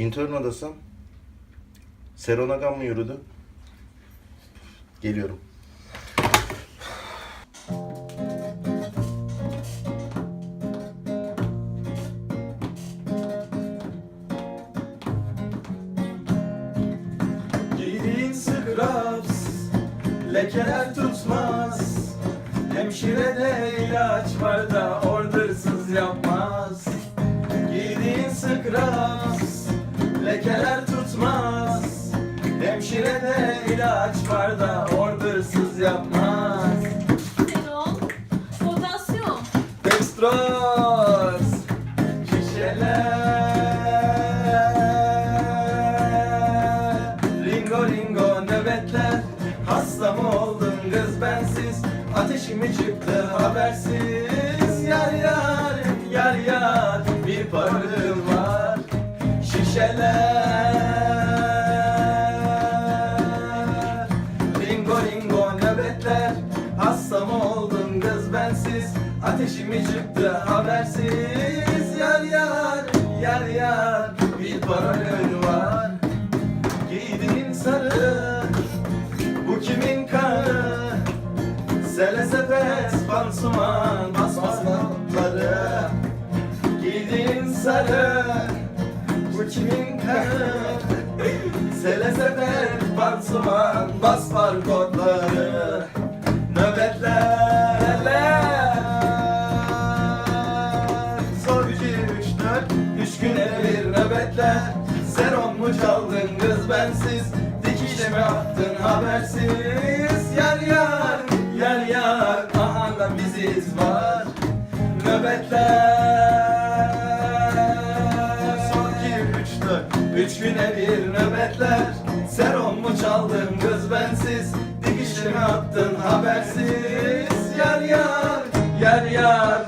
intern odası. Seronagan mı yürüdü? Geliyorum. Giydiğin scrubs lekeler tutmaz Hemşirede ilaç var da ordersız yapmaz Giydiğin scrubs lekeler tutmaz. Hemşirede ilaç var da ordersız yapmaz. Serol, potasyum, Dextroz Şişeler. Ringo ringo nöbetler. Hasta mı oldun kız bensiz? Ateşimi çıktı habersiz Şişeler Ringo ringo nöbetler. Hasta mı oldun kız bensiz. Ateşimi çıktı habersiz. Yar yar yar yar. Bir paralel var. Giydiğin sarı. Bu kimin kanı Sele sepet pansuman Bas bas notları. Giydiğin sarı Bu kimin kanı Sele sepet pansuman Bas barkodları Nöbetler Zor gücü üç dört Üç güne bir nöbetler Seron mu çaldın kız bensiz Dikişe mi attın habersiz Yar yar yar yar Ahandan biziz var Nöbetler Üç güne bir nöbetler. Seron mu çaldın kız bensiz? Dikişe mi attın habersiz. Yar yar yar yar